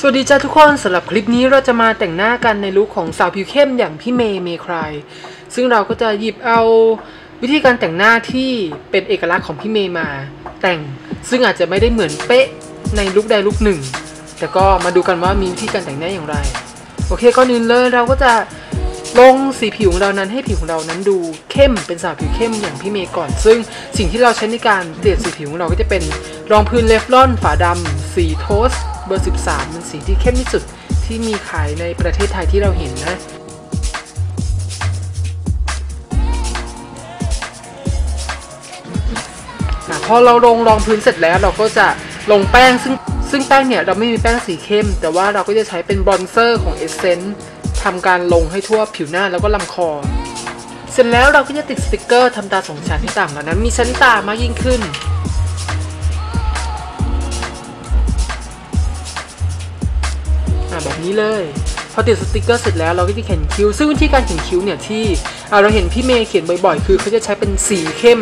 สวัสดีจ้าทุกคนสำหรับคลิปนี้เราจะมาแต่งหน้ากันในลุคของสาวผิวเข้มอย่างพี่เมย์เมย์ใครซึ่งเราก็จะหยิบเอาวิธีการแต่งหน้าที่เป็นเอกลักษณ์ของพี่เมย์มา แต่งซึ่งอาจจะไม่ได้เหมือนเป๊ะในลุคใดลุคหนึ่ง แต่ก็มาดูกันว่ามีวิธีการแต่งหน้าอย่างไร โอเคก่อนอื่นเลยเราก็จะลงสีผิวของเรานั้นให้ผิวของเรานั้นดูเข้มเป็นสาวผิวเข้มอย่างพี่เมย์ก่อน ซึ่งสิ่งที่เราใช้ในการเปลี่ยนสีผิวของเราก็จะเป็นรองพื้นเลฟลอนฝาดำ สีโทสต์เบอร์ 13 เป็นสีที่เข้มที่สุดที่มีขายในประเทศไทยที่เราเห็นนะพอเราลงรองพื้นเสร็จแล้วเราก็จะลงแป้งซึ่งซึ่งแป้งเนี่ยเราไม่มีแป้งสีเข้ม แต่ว่าเราก็จะใช้เป็นบรอนเซอร์ของเอเซนต์ทำการลงให้ทั่วผิวหน้าแล้วก็ลำคอ เสร็จแล้วเราก็จะติดสติกเกอร์ทำตาสองชั้นที่ต่างกันนั้นมีชั้นตามากยิ่งขึ้น อะแบบนี้เลย พอติดสติกเกอร์เสร็จแล้วเราก็จะเขียนคิ้ว ซึ่งวิธีการเขียนคิ้วเนี่ยที่เราเห็นพี่เมย์เขียนบ่อยๆ คือเขาจะใช้เป็นสีเข้ม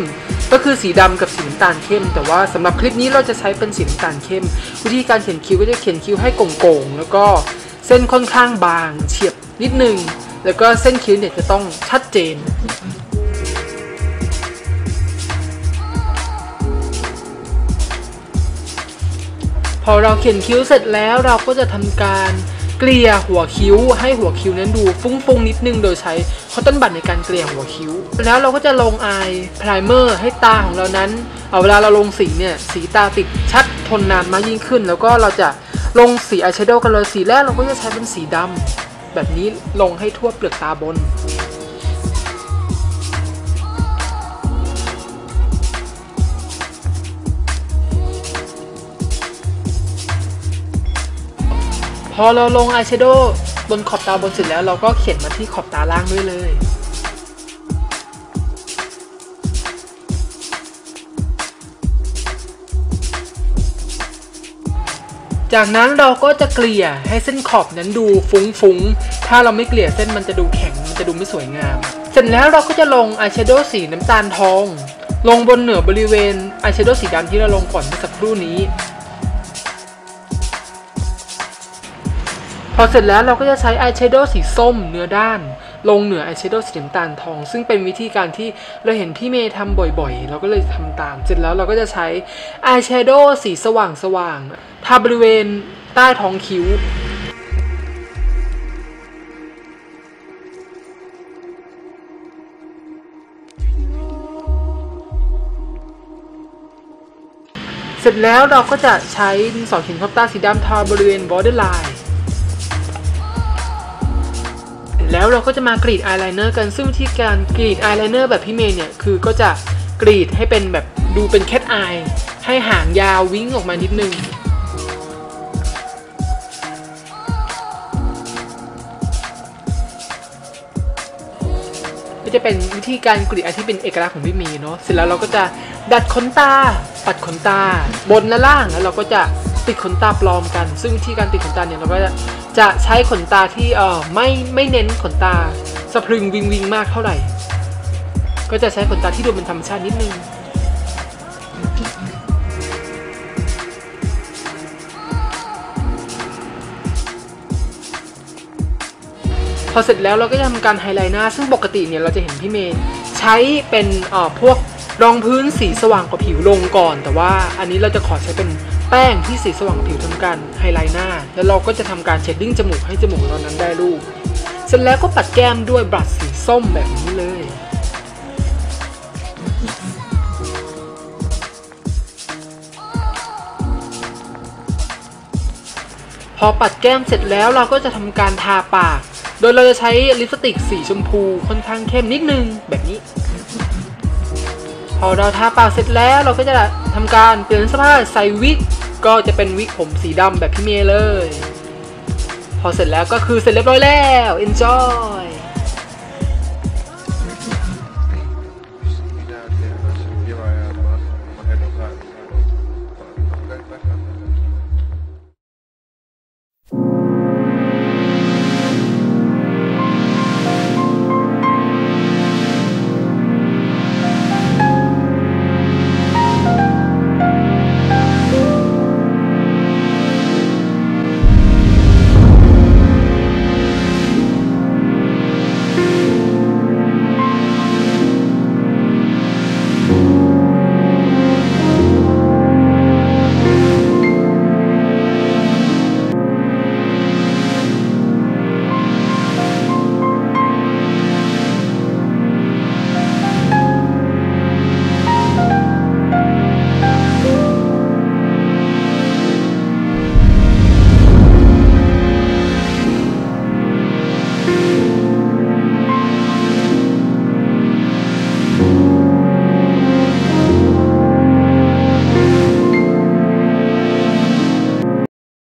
ก็คือสีดำกับสีน้ำตาลเข้ม แต่ว่าสำหรับคลิปนี้เราจะใช้เป็นสีน้ำตาลเข้ม วิธีการเขียนคิ้วก็จะเขียนคิ้วให้โก่งๆแล้วก็เส้นค่อนข้างบาง เฉียบนิดนึง แล้วก็เส้นคิ้วเนี่ยจะต้องชัดเจนพอเราเขียนคิ้วเสร็จแล้วเราก็จะทำการ เกลี่ยหัวคิ้ว ให้หัวคิ้วนั้นดูฟุ้งๆนิดนึงโดยใช้คอตตอนบัดในการเกลี่ยหัวคิ้ว แล้วเราก็จะลงอายไพรเมอร์ให้ตาของเรานั้น เอาเวลาเราลงสีเนี่ยสีตาติดชัดทนนานมากยิ่งขึ้น แล้วก็เราจะลงสีอายแชโดว์กันเลยสีแรกเราก็จะใช้เป็นสีดำแบบนี้ลงให้ทั่วเปลือกตาบน พอเราลงอายแชโดว์บนขอบตาบนสร็จแล้วเราก็เขียนมาที่ขอบตาล่างด้วยเลยจากนั้นเราก็จะเกลี่ยให้เส้นขอบนั้นดูฟุ้งๆ ถ้าเราไม่เกลี่ยเส้นมันจะดูแข็ง มันจะดูไม่สวยงาม เสร็จแล้วเราก็จะลงอายแชโดว์สีน้ำตาลทอง ลงบนเหนือบริเวณอายแชโดว์สีดำที่เราลงก่อนเมื่อสักครู่นี้ พอเสร็จแล้วเราก็จะใช้อายแชโดว์สีส้มเนื้อด้าน ลงเหนืออายแชโดว์สีน้ำตาลทอง ซึ่งเป็นวิธีการที่เราเห็นพี่เมย์ทำบ่อยๆ เราก็เลยทำตาม เสร็จแล้วเราก็จะใช้อายแชโดว์สีสว่างๆทาบริเวณใต้ท้องคิ้วเสร็จแล้วเราก็จะใช้ดินสอเขียนขอบตาสีดำทาบริเวณ borderline แล้วเราก็จะมากรีดอายไลเนอร์กันซึ่งวิธีการกรีดอายไลเนอร์แบบพี่เมย์เนี่ยคือก็จะกรีดให้เป็นแบบดูเป็นแคทอายให้หางยาววิ่งออกมานิดนึงก็จะเป็นวิธีการกรีดอายที่เป็นเอกลักษณ์ของพี่เมย์เนาะเสร็จแล้วเราก็จะดัดขนตาปัดขนตาบนและล่างแล้วเราก็จะ ติดขนตาปลอมกัน ซึ่งวิธีการติดขนตาเนี่ยเราก็จะจะใช้ขนตาที่เออไม่ไม่เน้นขนตาสะพรึงวิงวิงมากเท่าไหร่ ก็จะใช้ขนตาที่ดูเป็นธรรมชาตินิดนึงพอเสร็จแล้วเราก็จะทำการไฮไลท์หน้า ซึ่งปกติเนี่ยเราจะเห็นพี่เมย์ใช้เป็นเอ่อพวกรองพื้นสีสว่างกว่าผิวลงก่อน แต่ว่าอันนี้เราจะขอใช้เป็น แป้งที่สีสว่างผิวทำการไฮไลท์หน้า แล้วเราก็จะทำการเชดดิ้งจมูกให้จมูกเรานั้นได้รูป เสร็จแล้วก็ปัดแก้มด้วยบรัชสีส้มแบบนี้เลย พอปัดแก้มเสร็จแล้วเราก็จะทำการทาปาก โดยเราจะใช้ลิปสติกสีชมพูค่อนข้างเข้มนิดนึงแบบนี้พอเราทาปากเสร็จแล้วเราก็จะทำการเปลี่ยนเสื้อผ้าใส่วิก ก็จะเป็นวิกผมสีดำแบบพี่เมย์เลย พอเสร็จแล้วก็คือเสร็จเรียบร้อยแล้ว enjoy